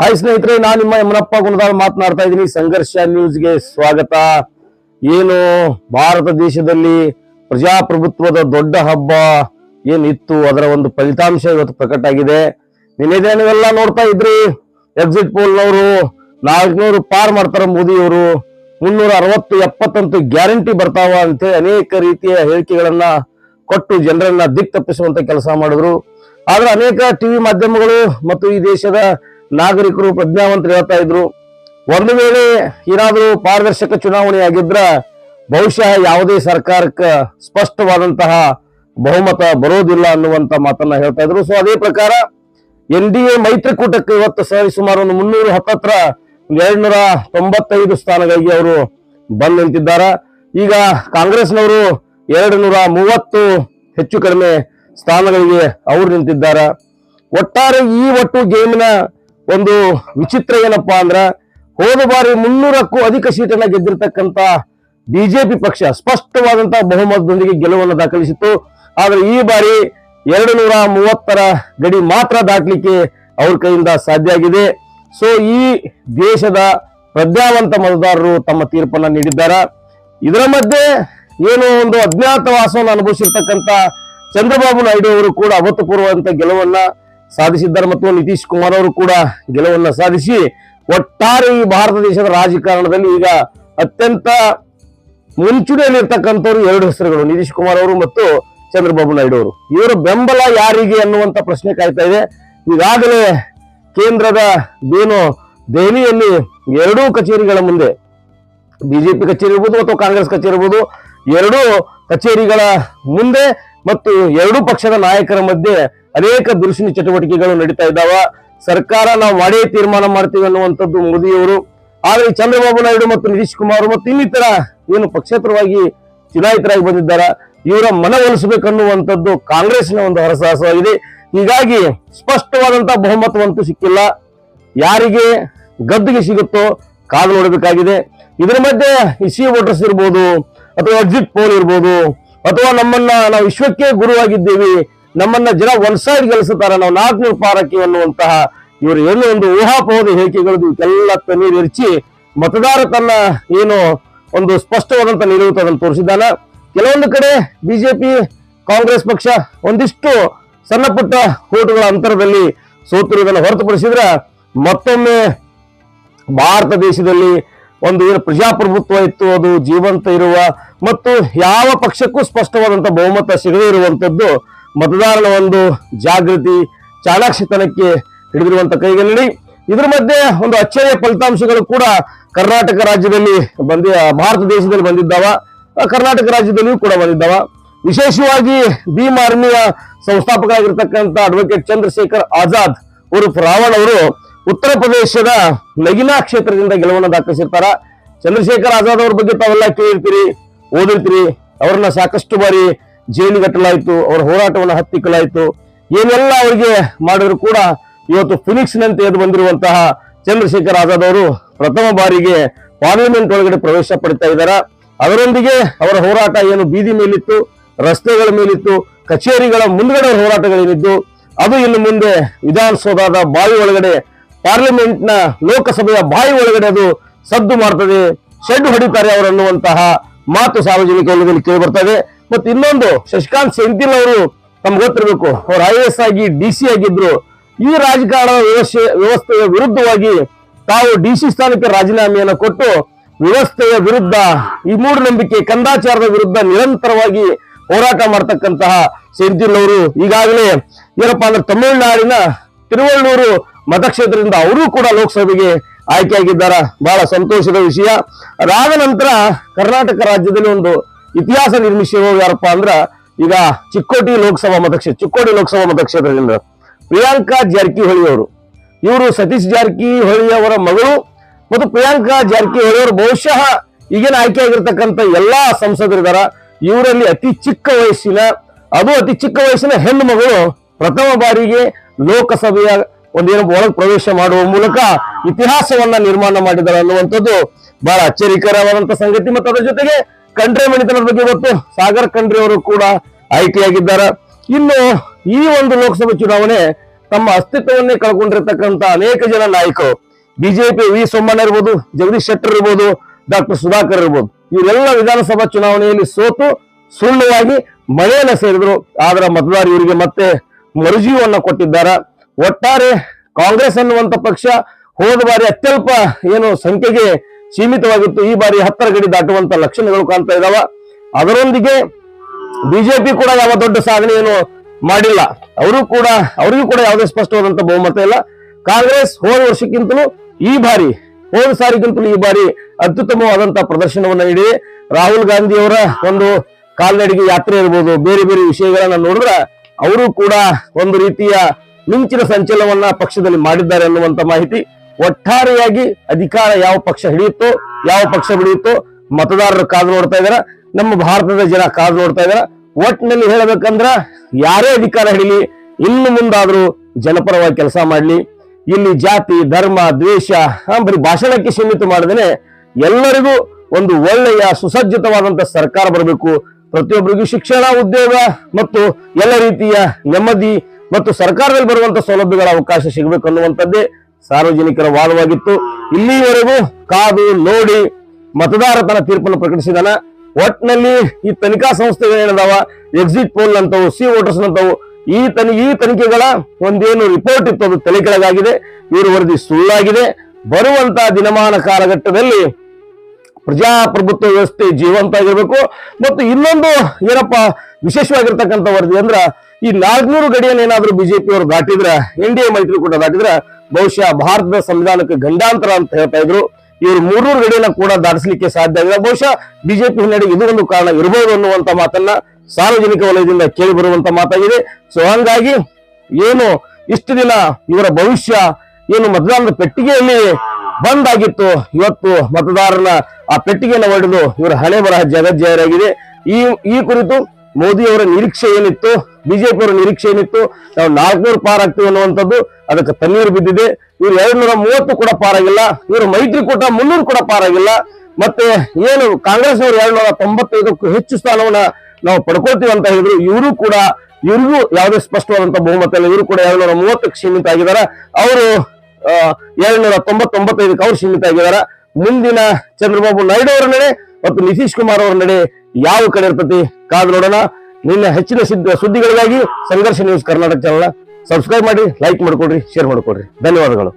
Hi ಸ್ನೇಹಿತರೆ, ನಾನು ನಿಮ್ಮ ಯಮನಪ್ಪ ಗುಣದಾಳ್ ಮಾತನಾಡ್ತಾ ಇದ್ದೀನಿ. ಸಂಘರ್ಷ ನ್ಯೂಸ್ಗೆ ಸ್ವಾಗತ. ಏನು ಭಾರತ ದೇಶದಲ್ಲಿ ಪ್ರಜಾಪ್ರಭುತ್ವದ ದೊಡ್ಡ ಹಬ್ಬ ಏನಿತ್ತು, ಅದರ ಒಂದು ಫಲಿತಾಂಶ ಇವತ್ತು ಪ್ರಕಟ ಆಗಿದೆ ನಿನ್ನೆ ನೋಡ್ತಾ ಇದ್ರಿ ಎಕ್ಸಿಟ್ ಪೋಲ್ನವರು ನಾಲ್ಕುನೂರು ಪಾರ್ ಮಾಡ್ತಾರ ಮೋದಿಯವರು. ಮುನ್ನೂರ ಅರವತ್ತು ಎಪ್ಪತ್ತಂತೂ ಗ್ಯಾರಂಟಿ ಬರ್ತಾವ ಅಂತ ಅನೇಕ ರೀತಿಯ ಹೇಳಿಕೆಗಳನ್ನ ಕೊಟ್ಟು ಜನರನ್ನ ದಿಕ್ ತಪ್ಪಿಸುವಂತ ಕೆಲಸ ಮಾಡಿದ್ರು. ಆದ್ರೆ ಅನೇಕ ಟಿವಿ ಮಾಧ್ಯಮಗಳು ಮತ್ತು ಈ ದೇಶದ ನಾಗರಿಕರು, ಪ್ರಜ್ಞಾವಂತರು ಹೇಳ್ತಾ ಇದ್ರು. ಒಂದು ವೇಳೆ ಏನಾದರೂ ಪಾರದರ್ಶಕ ಚುನಾವಣೆ ಆಗಿದ್ರ ಬಹುಶಃ ಯಾವುದೇ ಸರ್ಕಾರಕ್ಕೆ ಸ್ಪಷ್ಟವಾದಂತಹ ಬಹುಮತ ಬರೋದಿಲ್ಲ ಅನ್ನುವಂತ ಮಾತನ್ನ ಹೇಳ್ತಾ ಇದ್ರು. ಸೊ ಅದೇ ಪ್ರಕಾರ ಎನ್ ಡಿ ಎ ಮೈತ್ರಿಕೂಟಕ್ಕೆ ಇವತ್ತು ಸರಿ ಸುಮಾರು ಒಂದು ಮುನ್ನೂರ ಹತ್ತತ್ರ ಎರಡು ನೂರ ತೊಂಬತ್ತೈದು ಸ್ಥಾನಗಳಿಗೆ ಅವರು ಬಂದ್ ನಿಂತಿದ್ದಾರೆ. ಈಗ ಕಾಂಗ್ರೆಸ್ನವರು ಎರಡು ನೂರ ಮೂವತ್ತು ಹೆಚ್ಚು ಕಡಿಮೆ ಸ್ಥಾನಗಳಿಗೆ ಅವರು ನಿಂತಿದ್ದಾರೆ. ಒಟ್ಟಾರೆ ಈ ಒಟ್ಟು ಗೇಮಿನ ಒಂದು ವಿಚಿತ್ರ ಏನಪ್ಪಾ ಅಂದ್ರ ಹೋದ ಬಾರಿ ಮುನ್ನೂರಕ್ಕೂ ಅಧಿಕ ಸೀಟನ್ನ ಗೆದ್ದಿರ್ತಕ್ಕಂತ ಬಿಜೆಪಿ ಪಕ್ಷ ಸ್ಪಷ್ಟವಾದಂತಹ ಬಹುಮತದೊಂದಿಗೆ ಗೆಲುವನ್ನು ದಾಖಲಿಸಿತ್ತು. ಆದ್ರೆ ಈ ಬಾರಿ ಎರಡು ನೂರ ಮೂವತ್ತರ ಗಡಿ ಮಾತ್ರ ದಾಟಲಿಕ್ಕೆ ಅವ್ರ ಕೈಯಿಂದ ಸಾಧ್ಯ ಆಗಿದೆ. ಸೊ ಈ ದೇಶದ ಪ್ರಜ್ಞಾವಂತ ಮತದಾರರು ತಮ್ಮ ತೀರ್ಪನ್ನ ನೀಡಿದ್ದಾರೆ. ಇದರ ಮಧ್ಯೆ ಏನು ಒಂದು ಅಜ್ಞಾತವಾಸವನ್ನು ಅನುಭವಿಸಿರ್ತಕ್ಕಂಥ ಚಂದ್ರಬಾಬು ನಾಯ್ಡು ಅವರು ಕೂಡ ಅಭೂತಪೂರ್ವವಂತ ಗೆಲುವನ್ನ ಸಾಧಿಸಿದ್ದಾರೆ ಮತ್ತು ನಿತೀಶ್ ಕುಮಾರ್ ಅವರು ಕೂಡ ಗೆಲುವನ್ನ ಸಾಧಿಸಿ ಒಟ್ಟಾರೆ ಈ ಭಾರತ ದೇಶದ ರಾಜಕಾರಣದಲ್ಲಿ ಈಗ ಅತ್ಯಂತ ಮುಂಚೂಣಿಯಲ್ಲಿ ಇರ್ತಕ್ಕಂಥವ್ರು ಎರಡು ಹೆಸರುಗಳು, ನಿತೀಶ್ ಕುಮಾರ್ ಅವರು ಮತ್ತು ಚಂದ್ರಬಾಬು ನಾಯ್ಡು ಅವರು. ಇವರ ಬೆಂಬಲ ಯಾರಿಗೆ ಅನ್ನುವಂತ ಪ್ರಶ್ನೆ ಕಾಯ್ತಾ ಇದೆ. ಈಗಾಗಲೇ ಕೇಂದ್ರದ ಏನು ದೆಹಲಿಯಲ್ಲಿ ಎರಡೂ ಕಚೇರಿಗಳ ಮುಂದೆ, ಬಿಜೆಪಿ ಕಚೇರಿ ಇರ್ಬೋದು ಅಥವಾ ಕಾಂಗ್ರೆಸ್ ಕಚೇರಿ ಇರ್ಬೋದು, ಎರಡೂ ಕಚೇರಿಗಳ ಮುಂದೆ ಮತ್ತು ಎರಡೂ ಪಕ್ಷದ ನಾಯಕರ ಮಧ್ಯೆ ಅನೇಕ ದುರ್ಸಿನ ಚಟುವಟಿಕೆಗಳು ನಡೀತಾ ಇದ್ದಾವ. ಸರ್ಕಾರ ನಾವು ಮಾಡೇ ತೀರ್ಮಾನ ಮಾಡ್ತೀವಿ ಅನ್ನುವಂಥದ್ದು ಮೋದಿಯವರು. ಆದ್ರೆ ಚಂದ್ರಬಾಬು ನಾಯ್ಡು ಮತ್ತು ನಿತೀಶ್ ಕುಮಾರ್ ಮತ್ತು ಇನ್ನಿತರ ಏನು ಪಕ್ಷೇತರವಾಗಿ ಚುನಾಯಿತರಾಗಿ ಬಂದಿದ್ದಾರೆ, ಇವರ ಮನವೊಲಿಸಬೇಕನ್ನುವಂಥದ್ದು ಕಾಂಗ್ರೆಸ್ನ ಒಂದು ಹರಸಾಹಸವಾಗಿದೆ. ಹೀಗಾಗಿ ಸ್ಪಷ್ಟವಾದಂತಹ ಬಹುಮತವಂತೂ ಸಿಕ್ಕಿಲ್ಲ. ಯಾರಿಗೆ ಗದ್ದುಗೆ ಸಿಗುತ್ತೋ ಕಾದು ನೋಡಬೇಕಾಗಿದೆ. ಇದರ ಮಧ್ಯೆ ಇಸಿ ವೋಟರ್ಸ್ ಇರ್ಬೋದು, ಅಥವಾ ಎಕ್ಸಿಟ್ ಪೋಲ್ ಇರ್ಬೋದು, ಅಥವಾ ನಮ್ಮನ್ನ ನಾವು ವಿಶ್ವಕ್ಕೆ ಗುರುವಾಗಿದ್ದೀವಿ ನಮ್ಮನ್ನ ಜನ ಒನ್ ಸೈಡ್ ಗೆಲ್ಲಿಸುತ್ತಾರೆ ನಾವು ನಾಲ್ಕುನೂರು ಪಾರಕ್ಕೆ ಅನ್ನುವಂತಹ ಇವರು ಏನು ಒಂದು ಊಹಾಪೋಹದ ಹೇಳಿಕೆಗಳು ಇವಕ್ಕೆಲ್ಲ ತಣ್ಣೀರು ಎರಚಿ ಮತದಾರ ತನ್ನ ಏನು ಒಂದು ಸ್ಪಷ್ಟವಾದಂತ ನಿಲುವು ಅದನ್ನು ತೋರಿಸಿದ್ದಾನೆ. ಕೆಲವೊಂದು ಕಡೆ ಬಿಜೆಪಿ ಕಾಂಗ್ರೆಸ್ ಪಕ್ಷ ಒಂದಿಷ್ಟು ಸಣ್ಣ ಪುಟ್ಟ ಓಟುಗಳ ಅಂತರದಲ್ಲಿ ಸೋತಿರುವುದನ್ನು ಹೊರತುಪಡಿಸಿದ್ರೆ ಮತ್ತೊಮ್ಮೆ ಭಾರತ ದೇಶದಲ್ಲಿ ಒಂದು ಏನು ಪ್ರಜಾಪ್ರಭುತ್ವ ಇತ್ತು, ಅದು ಜೀವಂತ ಇರುವ ಮತ್ತು ಯಾವ ಪಕ್ಷಕ್ಕೂ ಸ್ಪಷ್ಟವಾದಂಥ ಬಹುಮತ ಸಿಗದೇ ಇರುವಂತದ್ದು ಮತದಾರನ ಒಂದು ಜಾಗೃತಿ ಚಾಣಾಕ್ಷತನಕ್ಕೆ ಹಿಡಿದಿರುವಂತ ಕೈಗನ್ನಡಿ. ಇದ್ರ ಮಧ್ಯೆ ಒಂದು ಅಚ್ಚರಿಯ ಫಲಿತಾಂಶಗಳು ಕೂಡ ಕರ್ನಾಟಕ ರಾಜ್ಯದಲ್ಲಿ ಬಂದಿ, ಭಾರತ ದೇಶದಲ್ಲಿ ಬಂದಿದ್ದಾವ. ಕರ್ನಾಟಕ ರಾಜ್ಯದಲ್ಲಿಯೂ ಕೂಡ ಬಂದಿದ್ದಾವ. ವಿಶೇಷವಾಗಿ ಭೀಮ್ ಆರ್ಮಿಯ ಸಂಸ್ಥಾಪಕರಾಗಿರ್ತಕ್ಕಂಥ ಅಡ್ವೊಕೇಟ್ ಚಂದ್ರಶೇಖರ್ ಆಜಾದ್ ಉರ್ಫ್ ರಾವಣ್ ಅವರು ಉತ್ತರ ಪ್ರದೇಶದ ನಗಿನಾ ಕ್ಷೇತ್ರದಿಂದ ಗೆಲುವನ್ನು ದಾಖಲಿಸಿರ್ತಾರ. ಚಂದ್ರಶೇಖರ್ ಆಜಾದ್ ಅವ್ರ ಬಗ್ಗೆ ತಾವೆಲ್ಲ ಕೇಳಿರ್ತೀರಿ, ಓದಿರ್ತೀರಿ. ಅವ್ರನ್ನ ಸಾಕಷ್ಟು ಬಾರಿ ಜೈಲಿಗಟ್ಟಲಾಯಿತು ಅವರ ಹೋರಾಟವನ್ನು ಹತ್ತಿಕ್ಕಲಾಯಿತು. ಏನೆಲ್ಲ ಅವರಿಗೆ ಮಾಡಿದ್ರು ಕೂಡ ಇವತ್ತು ಫಿನಿಕ್ಸ್ ನಂತೆ ಎದ್ದು ಬಂದಿರುವಂತಹ ಚಂದ್ರಶೇಖರ್ ಆಜಾದ್ ಅವರು ಪ್ರಥಮ ಬಾರಿಗೆ ಪಾರ್ಲಿಮೆಂಟ್ ಒಳಗಡೆ ಪ್ರವೇಶ ಪಡಿತಾ ಇದ್ದಾರೆ. ಅದರೊಂದಿಗೆ ಅವರ ಹೋರಾಟ ಏನು ಬೀದಿ ಮೇಲಿತ್ತು, ರಸ್ತೆಗಳ ಮೇಲಿತ್ತು, ಕಚೇರಿಗಳ ಮುಂದ್ಗಡೆ ಹೋರಾಟಗಳೇನಿದ್ದು, ಅದು ಇನ್ನು ಮುಂದೆ ವಿಧಾನಸೌಧದ ಬಾವಿ ಒಳಗಡೆ, ಪಾರ್ಲಿಮೆಂಟ್ನ ಲೋಕಸಭೆಯ ಬಾಯಿ ಒಳಗಡೆ ಅದು ಸದ್ದು ಮಾಡ್ತದೆ, ಶೆಡ್ ಹೊಡಿತಾರೆ ಅವರನ್ನುವಂತಹ ಮಾತು ಸಾರ್ವಜನಿಕ ವಲಯದಲ್ಲಿ ಕೇಳಿ ಬರ್ತದೆ. ಮತ್ತು ಇನ್ನೊಂದು ಶಶಿಕಾಂತ್ ಸೆಂಥಿಲ್ ಅವರು ನಮ್ಗೆ ಗೊತ್ತಿರಬೇಕು. ಅವರು ಐ ಎಸ್ ಆಗಿ ಡಿ ಸಿ ಆಗಿದ್ರು. ಈ ರಾಜಕಾರಣ ವ್ಯವಸ್ಥೆ, ವ್ಯವಸ್ಥೆಯ ವಿರುದ್ಧವಾಗಿ ತಾವು ಡಿ ಸಿ ಸ್ಥಾನಕ್ಕೆ ರಾಜೀನಾಮೆಯನ್ನು ಕೊಟ್ಟು ವ್ಯವಸ್ಥೆಯ ವಿರುದ್ಧ, ಈ ಮೂಢನಂಬಿಕೆ ಕಂದಾಚಾರದ ವಿರುದ್ಧ ನಿರಂತರವಾಗಿ ಹೋರಾಟ ಮಾಡ್ತಕ್ಕಂತಹ ಸೆಂಥಿಲ್ ಅವರು. ಈಗಾಗಲೇ ಏನಪ್ಪಾ ಅಂದ್ರೆ ತಮಿಳುನಾಡಿನ ತಿರುವಳ್ಳೂರು ಮತಕ್ಷೇತ್ರದಿಂದ ಅವರು ಕೂಡ ಲೋಕಸಭೆಗೆ ಆಯ್ಕೆಯಾಗಿದ್ದಾರೆ ಬಹಳ ಸಂತೋಷದ ವಿಷಯ. ಅದಾದ ನಂತರ ಕರ್ನಾಟಕ ರಾಜ್ಯದಲ್ಲಿ ಒಂದು ಇತಿಹಾಸ ನಿರ್ಮಿಸಿರೋರು ಯಾರಪ್ಪ ಅಂದ್ರ ಈಗ ಚಿಕ್ಕೋಟಿ ಲೋಕಸಭಾ ಮತಕ್ಷೇತ್ರ ಚಿಕ್ಕೋಟಿ ಲೋಕಸಭಾ ಮತಕ್ಷೇತ್ರದಿಂದ ಪ್ರಿಯಾಂಕಾ ಜಾರಕಿಹೊಳಿ ಅವರು. ಇವರು ಸತೀಶ್ ಜಾರಕಿಹೊಳಿ ಅವರ ಮಗಳು ಮತ್ತು ಪ್ರಿಯಾಂಕಾ ಜಾರಕಿಹೊಳಿ ಅವರು ಬಹುಶಃ ಈಗಿನ ಆಯ್ಕೆ ಆಗಿರ್ತಕ್ಕಂಥ ಎಲ್ಲಾ ಸಂಸದರಿದಾರ. ಇವರಲ್ಲಿ ಅತಿ ಚಿಕ್ಕ ವಯಸ್ಸಿನ, ಅದು ಅತಿ ಚಿಕ್ಕ ವಯಸ್ಸಿನ ಹೆಣ್ಣು ಮಗಳು ಪ್ರಥಮ ಬಾರಿಗೆ ಲೋಕಸಭೆಯ ಒಂದೇನು ಒಳಗೆ ಪ್ರವೇಶ ಮಾಡುವ ಮೂಲಕ ಇತಿಹಾಸವನ್ನ ನಿರ್ಮಾಣ ಮಾಡಿದ್ದಾರೆ ಅನ್ನುವಂಥದ್ದು ಬಹಳ ಅಚ್ಚರಿಕರವಾದಂತ ಸಂಗತಿ. ಮತ್ತು ಅದರ ಜೊತೆಗೆ ಕಂಡ್ರೆ ಮಣಿತನದ ಬಗ್ಗೆ ಗೊತ್ತು ಸಾಗರ್ ಖಂಡ್ರೆ ಅವರು ಕೂಡ ಆಯ್ಕೆಯಾಗಿದ್ದಾರೆ. ಇನ್ನು ಈ ಒಂದು ಲೋಕಸಭೆ ಚುನಾವಣೆ ತಮ್ಮ ಅಸ್ತಿತ್ವವನ್ನೇ ಕಳ್ಕೊಂಡಿರ್ತಕ್ಕಂಥ ಅನೇಕ ಜನ ನಾಯಕರು. ಬಿಜೆಪಿ ವಿ ಸೋಮಣ್ಣ ಇರ್ಬೋದು, ಜಗದೀಶ್ ಶೆಟ್ಟರ್ ಇರ್ಬೋದು, ಡಾಕ್ಟರ್ ಸುಧಾಕರ್ ಇರ್ಬೋದು. ಇವರೆಲ್ಲ ವಿಧಾನಸಭಾ ಚುನಾವಣೆಯಲ್ಲಿ ಸೋತು ಸುಳ್ಳುವಾಗಿ ಮಳೆಯನ್ನ ಸೇರಿದ್ರು. ಆದ್ರ ಮತದಾರ ಇವರಿಗೆ ಮತ್ತೆ ಮರುಜೀವನ್ನ ಕೊಟ್ಟಿದ್ದಾರೆ. ಒಟ್ಟಾರೆ ಕಾಂಗ್ರೆಸ್ ಅನ್ನುವಂತ ಪಕ್ಷ ಹೋದ ಬಾರಿ ಅತ್ಯಲ್ಪ ಏನು ಸಂಖ್ಯೆಗೆ ಸೀಮಿತವಾಗಿತ್ತು. ಈ ಬಾರಿ ಹತ್ತರ ಗಡಿ ದಾಟುವಂತ ಲಕ್ಷಣಗಳು ಕಾಣ್ತಾ ಇದಾವ. ಅದರೊಂದಿಗೆ ಬಿಜೆಪಿ ಕೂಡ ಯಾವ ದೊಡ್ಡ ಸಾಧನೆಯನ್ನು ಮಾಡಿಲ್ಲ. ಅವರು ಕೂಡ, ಅವರಿಗೂ ಕೂಡ ಯಾವುದೇ ಸ್ಪಷ್ಟವಾದಂತ ಬಹುಮತ ಇಲ್ಲ. ಕಾಂಗ್ರೆಸ್ ಹೋದ ವರ್ಷಕ್ಕಿಂತಲೂ ಈ ಬಾರಿ, ಹೋದ ಸಾರಿಗಿಂತಲೂ ಈ ಬಾರಿ ಅತ್ಯುತ್ತಮವಾದಂತಹ ಪ್ರದರ್ಶನವನ್ನು ನೀಡಿ. ರಾಹುಲ್ ಗಾಂಧಿ ಅವರ ಒಂದು ಕಾಲ್ನಡಿಗೆ ಯಾತ್ರೆ ಇರ್ಬೋದು, ಬೇರೆ ಬೇರೆ ವಿಷಯಗಳನ್ನ ನೋಡಿದ್ರೆ ಅವರು ಕೂಡ ಒಂದು ರೀತಿಯ ಮಿಂಚಿನ ಸಂಚಲನವನ್ನ ಪಕ್ಷದಲ್ಲಿ ಮಾಡಿದ್ದಾರೆ ಅನ್ನುವಂತ ಮಾಹಿತಿ. ಒಟ್ಟಾರೆಯಾಗಿ ಅಧಿಕಾರ ಯಾವ ಪಕ್ಷ ಹಿಡಿಯುತ್ತೋ, ಯಾವ ಪಕ್ಷ ಬಿಡಿಯುತ್ತೋ, ಮತದಾರರು ಕಾದು ನೋಡ್ತಾ ಇದಾರ. ನಮ್ಮ ಭಾರತದ ಜನ ಕಾದು ನೋಡ್ತಾ ಇದಾರ. ಒಟ್ಟಿನಲ್ಲಿ ಹೇಳಬೇಕಂದ್ರ ಯಾರೇ ಅಧಿಕಾರ ಹಿಡಿಲಿ, ಇನ್ನು ಮುಂದಾದ್ರೂ ಜನಪರವಾಗಿ ಕೆಲಸ ಮಾಡ್ಲಿ. ಇಲ್ಲಿ ಜಾತಿ, ಧರ್ಮ, ದ್ವೇಷ ಬರೀ ಭಾಷಣಕ್ಕೆ ಸೀಮಿತ ಮಾಡದೇನೆ ಎಲ್ಲರಿಗೂ ಒಂದು ಒಳ್ಳೆಯ, ಸುಸಜ್ಜಿತವಾದಂತ ಸರ್ಕಾರ ಬರಬೇಕು. ಪ್ರತಿಯೊಬ್ಬರಿಗೂ ಶಿಕ್ಷಣ, ಉದ್ಯೋಗ ಮತ್ತು ಎಲ್ಲ ರೀತಿಯ ನೆಮ್ಮದಿ ಮತ್ತು ಸರ್ಕಾರದಲ್ಲಿ ಬರುವಂತ ಸೌಲಭ್ಯಗಳ ಅವಕಾಶ ಸಿಗಬೇಕು ಅನ್ನುವಂಥದ್ದೇ ಸಾರ್ವಜನಿಕರ ವಾದವಾಗಿತ್ತು. ಇಲ್ಲಿವರೆಗೂ ಕಾದು ನೋಡಿ ಮತದಾರ ತನ್ನ ತೀರ್ಪನ್ನು ಪ್ರಕಟಿಸಿದಾನ. ಒಟ್ನಲ್ಲಿ ಈ ತನಿಖಾ ಸಂಸ್ಥೆಗಳು ಏನದಾವ? ಎಕ್ಸಿಟ್ ಪೋಲ್ ಅಂತವು ಸಿ ವೋಟರ್ಸ್ ಅಂತವು ಈ ತನಿ, ಈ ತನಿಖೆಗಳ ಒಂದೇನು ರಿಪೋರ್ಟ್ ಇತ್ತು, ಅದು ತಲೆ ಕೆಳಗಾಗಿದೆ ಇವರು ವರದಿ ಸುಳ್ಳಾಗಿದೆ. ಬರುವಂತ ದಿನಮಾನ ಕಾಲಘಟ್ಟದಲ್ಲಿ ಪ್ರಜಾಪ್ರಭುತ್ವ ವ್ಯವಸ್ಥೆ ಜೀವಂತ ಆಗಿರ್ಬೇಕು ಮತ್ತು ಇನ್ನೊಂದು ಏನಪ್ಪ ವಿಶೇಷವಾಗಿರ್ತಕ್ಕಂಥ ವರದಿ ಅಂದ್ರ, ಈ ನಾಲ್ಕನೂರು ಗಡಿಯನ್ನು ಏನಾದರೂ ಬಿಜೆಪಿಯವರು ದಾಟಿದ್ರ ಎನ್ ಡಿ ಎ ಮೈತ್ರಿಕೂಟ ದಾಟಿದ್ರ ಬಹುಶಃ ಭಾರತದ ಸಂವಿಧಾನಕ್ಕೆ ಗಂಡಾಂತರ ಅಂತ ಹೇಳ್ತಾ ಇದ್ರು. ಇವರು ಮೂರೂರು ಗಡಿಯನ್ನ ಕೂಡ ದಾಟಿಸಲಿಕ್ಕೆ ಸಾಧ್ಯ ಆಗಿಲ್ಲ. ಬಹುಶಃ ಬಿಜೆಪಿ ಹಿನ್ನಡೆಗೆ ಇದು ಒಂದು ಕಾರಣ ಇರಬಹುದು ಅನ್ನುವಂತ ಮಾತನ್ನ ಸಾರ್ವಜನಿಕ ವಲಯದಿಂದ ಕೇಳಿ ಬರುವಂತ ಮಾತಾಗಿದೆ. ಸೊ ಹಂಗಾಗಿ ಏನು ಇಷ್ಟು ದಿನ ಇವರ ಭವಿಷ್ಯ ಏನು ಮತದಾನದ ಪೆಟ್ಟಿಗೆಯಲ್ಲಿ ಬಂದ್ ಆಗಿತ್ತು ಇವತ್ತು ಮತದಾರನ ಆ ಪೆಟ್ಟಿಗೆಯನ್ನು ಹೊಡೆದು ಇವರ ಹಳೆ ಬರಹ ಜಗಜ್ಜಾಹೀರಾಗಿದೆ ಈ ಈ ಕುರಿತು ಮೋದಿ ಅವರ ನಿರೀಕ್ಷೆ ಏನಿತ್ತು? ಬಿಜೆಪಿ ಅವರ ನಿರೀಕ್ಷೆ ಏನಿತ್ತು ನಾವು ನಾಲ್ಕುನೂರು ಪಾರ್ ಆಗ್ತೀವಿ ಅನ್ನುವಂಥದ್ದು ಅದಕ್ಕೆ ತಣ್ಣೀರು ಬಿದ್ದಿದೆ. ಇವ್ರು ಎರಡ್ ನೂರ ಮೂವತ್ತು ಕೂಡ ಪಾರಾಗಿಲ್ಲ ಇವರು ಮೈತ್ರಿಕೂಟ ಮುನ್ನೂರು ಕೂಡ ಪಾರಾಗಿಲ್ಲ ಮತ್ತೆ ಏನು ಕಾಂಗ್ರೆಸ್ ಅವರು ಎರಡ್ ನೂರ ತೊಂಬತ್ತೈದಕ್ಕೂ ಹೆಚ್ಚು ಸ್ಥಾನವನ್ನ ನಾವು ಪಡ್ಕೊಳ್ತೀವಿ ಅಂತ ಹೇಳಿದ್ರು. ಇವರು ಕೂಡ, ಇವ್ರಿಗೂ ಯಾವುದೇ ಸ್ಪಷ್ಟವಾದಂತ ಬಹುಮತ ಇಲ್ಲ. ಇವರು ಕೂಡ ಎರಡ್ ನೂರ ಮೂವತ್ತಕ್ಕೆ ಸೀಮಿತ ಆಗಿದ್ದಾರೆ. ಅವರು ಎರಡ್ ನೂರ ತೊಂಬತ್ತೊಂಬತ್ತೈದಕ್ಕೆ ಅವ್ರು ಸೀಮಿತ ಆಗಿದ್ದಾರೆ. ಮುಂದಿನ ಚಂದ್ರಬಾಬು ನಾಯ್ಡು ಅವರ ನಡೆ ಮತ್ತು ನಿತೀಶ್ ಕುಮಾರ್ ಅವರ ನಡೆ ಯಾವ ಕಡೆ ಇರ್ತತಿ ಕಾದು ನೋಡೋಣ. ನಿನ್ನ ಹೆಚ್ಚಿನ ಸುದ್ದಿಗಳಿಗಾಗಿ Sangharsha news Karnataka channel subscribe ಮಾಡಿ ಲೈಕ್ ಮಾಡ್ಕೊಡ್ರಿ ಶೇರ್ ಮಾಡ್ಕೊಡ್ರಿ. ಧನ್ಯವಾದಗಳು.